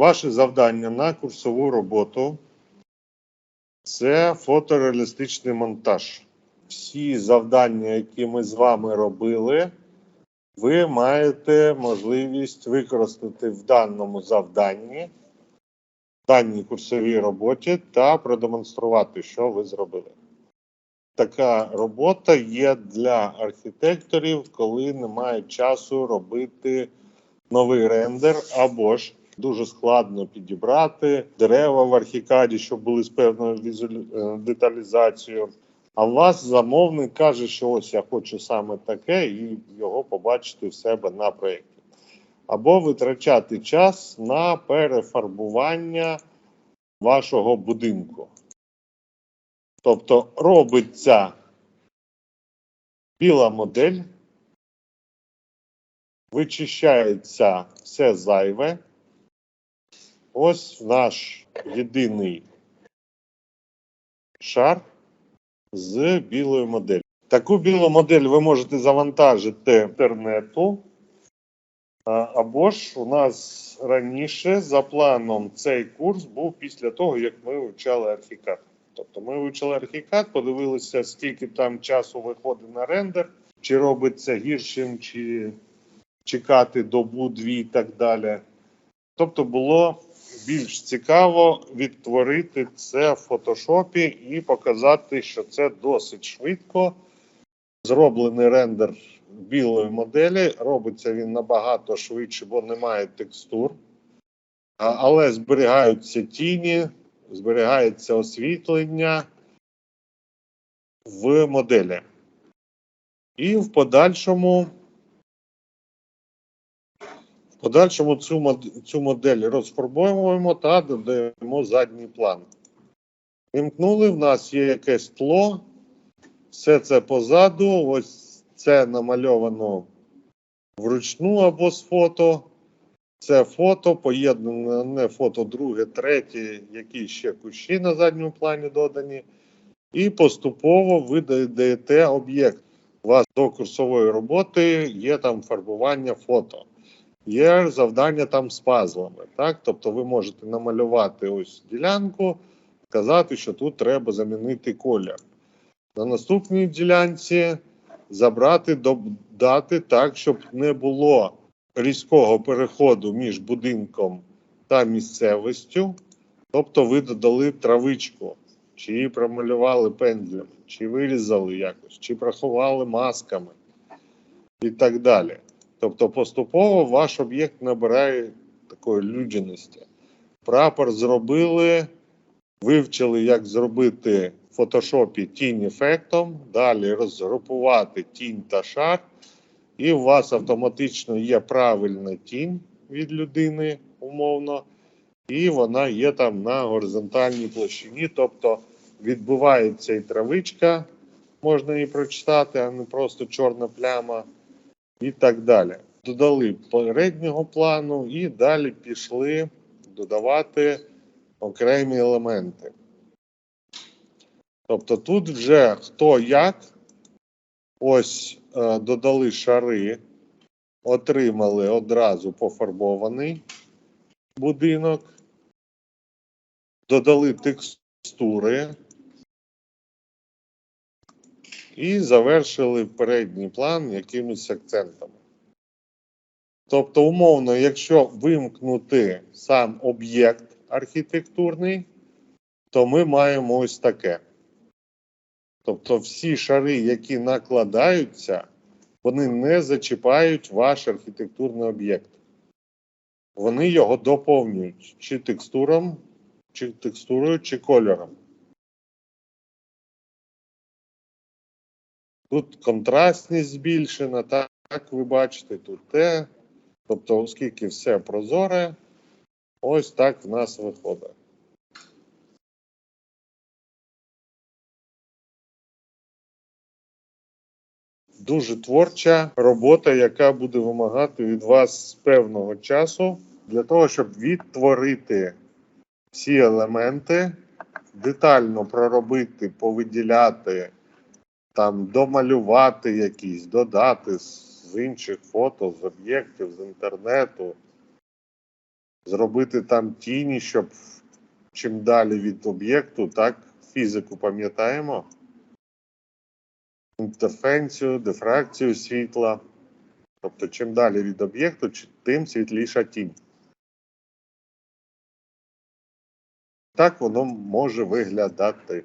ваше завдання на курсову роботу це фотореалістичний монтаж. Всі завдання, які ми з вами робили, ви маєте можливість використати в даному завданні, в даній курсовій роботі та продемонструвати, що ви зробили. Така робота є для архітекторів, коли немає часу робити новий рендер, або ж дуже складно підібрати дерева в архікаді, щоб були з певною е, деталізацією. А у вас замовник каже, що ось я хочу саме таке, і його побачити в себе на проєкті. Або витрачати час на перефарбування вашого будинку. Тобто робиться біла модель, вичищається все зайве. Ось наш єдиний шар з білою моделлю. Таку білу модель ви можете завантажити інтернету. Або ж у нас раніше за планом цей курс був після того, як ми вивчали архікад. Тобто ми вивчили архікад, подивилися, скільки там часу виходить на рендер, чи робиться гіршим, чи чекати добу, дві і так далі. Тобто було більш цікаво відтворити це в фотошопі і показати, що це досить швидко. Зроблений рендер білої моделі. Робиться він набагато швидше, бо немає текстур. Але зберігаються тіні, зберігається освітлення в моделі. І в подальшому подальшому цю, цю модель розфарбовуємо та додаємо задній план. Вімкнули, в нас є якесь тло, все це позаду, ось це намальовано вручну або з фото. Це фото, поєднане не фото друге, третє, які ще кущі на задньому плані додані. І поступово ви додаєте об'єкт. У вас до курсової роботи є там фарбування фото. Є завдання там з пазлами. Так? Тобто ви можете намалювати ось ділянку, сказати, що тут треба замінити колір. На наступній ділянці забрати, додати так, щоб не було різкого переходу між будинком та місцевістю. Тобто ви додали травичку, чи її промалювали пензлем, чи вирізали якось, чи приховали масками і так далі. Тобто поступово ваш об'єкт набирає такої людяності. Прапор зробили, вивчили, як зробити в фотошопі тінь ефектом, далі розгрупувати тінь та шар, і у вас автоматично є правильна тінь від людини, умовно, і вона є там на горизонтальній площині. Тобто відбувається і травичка, можна її прочитати, а не просто чорна пляма, і так далі. Додали переднього плану і далі пішли додавати окремі елементи. Тобто тут вже хто як, ось е, додали шари, отримали одразу пофарбований будинок, додали текстури і завершили передній план якимись акцентами. Тобто, умовно, якщо вимкнути сам об'єкт архітектурний, то ми маємо ось таке. Тобто всі шари, які накладаються, вони не зачіпають ваш архітектурний об'єкт. Вони його доповнюють чи текстуром, чи текстурою, чи кольором. Тут контрастність збільшена, так, ви бачите, тут те. Тобто, оскільки все прозоре, ось так в нас виходить. Дуже творча робота, яка буде вимагати від вас певного часу для того, щоб відтворити всі елементи, детально проробити, повиділяти, там домалювати якісь, додати з інших фото, з об'єктів, з інтернету. зробити там тіні, щоб чим далі від об'єкту, так, фізику пам'ятаємо. Інтерференцію, дифракцію світла. Тобто, чим далі від об'єкту, тим світліша тінь. Так воно може виглядати.